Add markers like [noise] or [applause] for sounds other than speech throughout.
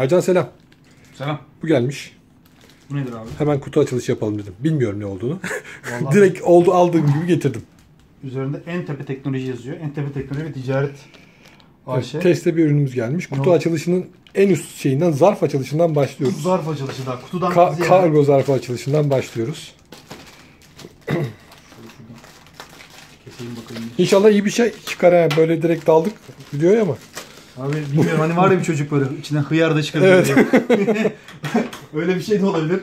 Ercan selam. Selam. Bu gelmiş. Bu nedir abi? Hemen kutu açılışı yapalım dedim. Bilmiyorum ne olduğunu. Vallahi [laughs] Direkt oldu aldığım gibi getirdim. üzerinde en tepe teknoloji yazıyor. En tepe teknoloji ve ticaret AŞ. Evet, teste bir ürünümüz gelmiş. Kutu açılışının en üst şeyinden zarf açılışından başlıyoruz. Zarf açılışı da kutudan Ka- ziyade- kargo zarfı açılışından başlıyoruz. Keseyim bakalım. İnşallah iyi bir şey çıkar ha. Böyle direkt daldık videoya ama. Abi bilmiyorum hani var ya bir çocuk böyle içinden hıyar da çıkabilir. diye. [laughs] Öyle bir şey de olabilir.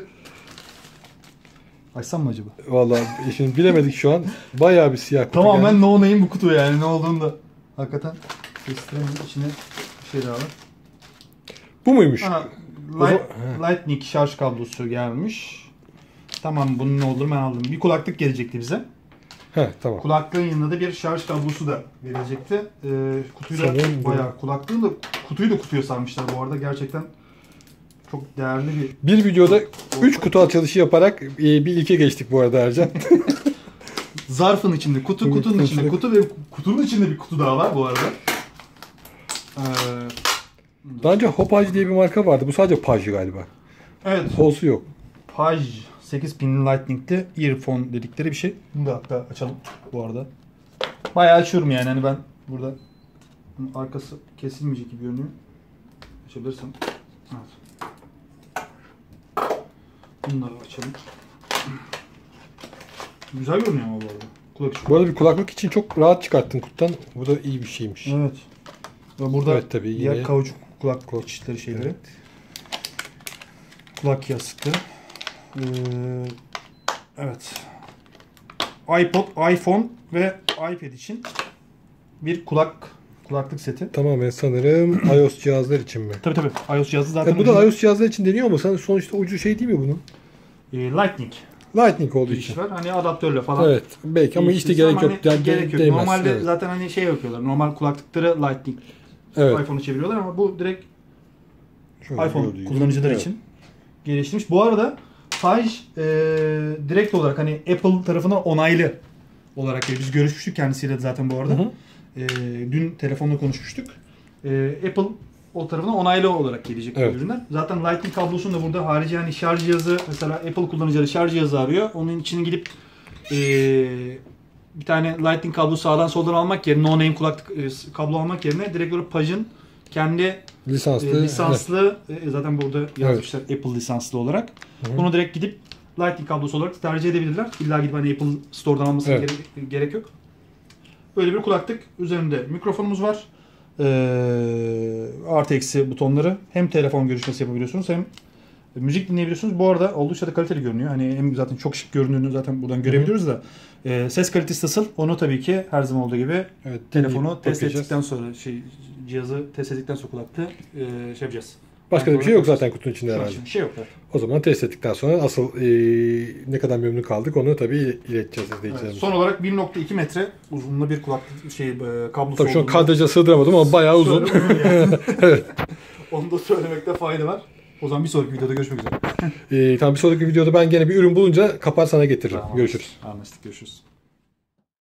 Açsam mı acaba? Vallahi şimdi bilemedik şu an. Bayağı bir siyah kutu Tamamen geldi. no name bu kutu yani ne olduğunu da. Hakikaten kestiremedim. içine bir şey daha var. Bu muymuş? Ha, O light, Lightning şarj kablosu gelmiş. Tamam bunun ne olduğunu ben aldım. Bir kulaklık gelecekti bize. He tamam. Kulaklığın yanında da bir şarj kablosu da verilecekti. Ee, kutuyu da Sanırım bu- bayağı kulaklığın da kutuyu da kutuya sarmışlar bu arada. Gerçekten çok değerli bir Bir videoda 3 kutu açılışı yaparak e, bir ilke geçtik bu arada Ercan. [laughs] zarfın içinde kutu, kutunun içinde kutu ve kutunun içinde bir kutu daha var bu arada. Ee, Daha önce Hopaj diye bir marka vardı. Bu sadece Paj galiba. evet, Holsu yok. Paj 8 pinli Lightning'li earphone dedikleri bir şey. Bunu da hatta açalım bu arada. Bayağı açıyorum yani hani ben burada bunun arkası kesilmeyecek gibi görünüyor. Açabilirsem. Evet. Bunları açalım. Güzel görünüyor ama bu arada. Kulak. Bu arada bir kulaklık için çok rahat çıkarttın kutudan. Bu da iyi bir şeymiş. Evet. Ve burada Evet, tabii, diğer yine- kauçuk kulak içleri şeyleri. Kulak yastıkları. Ee, evet. iPod, iPhone ve iPad için bir kulak kulaklık seti. Tamamen sanırım [clears throat] iOS cihazlar için mi? Tabii tabii. iOS cihazı zaten E, bu da ucunda- iOS cihazlar için deniyor ama sen sonuçta ucu şey değil mi bunun? Ee, Lightning Lightning olduğu için. var. Hani adaptörle falan. Evet. Belki ama işte değiştiririz gerek yok. hani Yani gerek yok. değmez. Normalde Evet. zaten hani şey yapıyorlar. Normal kulaklıkları Lightning Evet. iPhone'u çeviriyorlar ama bu direkt Şöyle iPhone kullanıcılar Evet. için geliştirmiş. Bu arada Saj e, direkt olarak hani Apple tarafından onaylı olarak geliyor. Biz görüşmüştük kendisiyle zaten bu arada. Hı hı. E, dün telefonla konuşmuştuk. E, Apple o tarafından onaylı olarak gelecek Evet. ürünler. Zaten Lightning kablosunu da burada harici hani şarj cihazı mesela Apple kullanıcıları şarj cihazı arıyor. Onun için gidip e, bir tane Lightning kablo sağdan soldan almak yerine no name kulaklık e, kablo almak yerine direkt olarak Page'ın kendi Lisanslı. e, lisanslı e, zaten burada yazmışlar Apple lisanslı olarak. Hı hı. Bunu direkt gidip Lightning kablosu olarak tercih edebilirler. İlla gidip hani Apple Store'dan almasına Evet. gerek, gerek yok. Böyle bir kulaklık. Üzerinde mikrofonumuz var. Ee, artı eksi butonları. Hem telefon görüşmesi yapabiliyorsunuz hem müzik dinleyebiliyorsunuz. Bu arada oldukça da kaliteli görünüyor. Hani hem zaten çok şık göründüğünü zaten buradan görebiliyoruz da. e, ses kalitesi nasıl? Onu tabii ki her zaman olduğu gibi Evet. telefonu test ettikten sonra şey cihazı test ettikten sonra kulaklığı e, şey yapacağız. Başka da bir şey yok zaten kutunun içinde herhalde. bir şey yok. Evet. O zaman test ettikten sonra asıl e, ne kadar memnun kaldık onu tabii ileteceğiz Evet, izleyicilerimize. son olarak 1.2 metre uzunluğunda bir kulaklık şey e, kablosu Tabii şu an kadraja sığdıramadım ama bayağı uzun. Uzun yani. [laughs] evet. Onu da söylemekte fayda var. O zaman bir sonraki videoda görüşmek üzere. [laughs] E, tamam bir sonraki videoda ben gene bir ürün bulunca kapar sana getiririm. Görüşürüz. Anlaştık. Görüşürüz.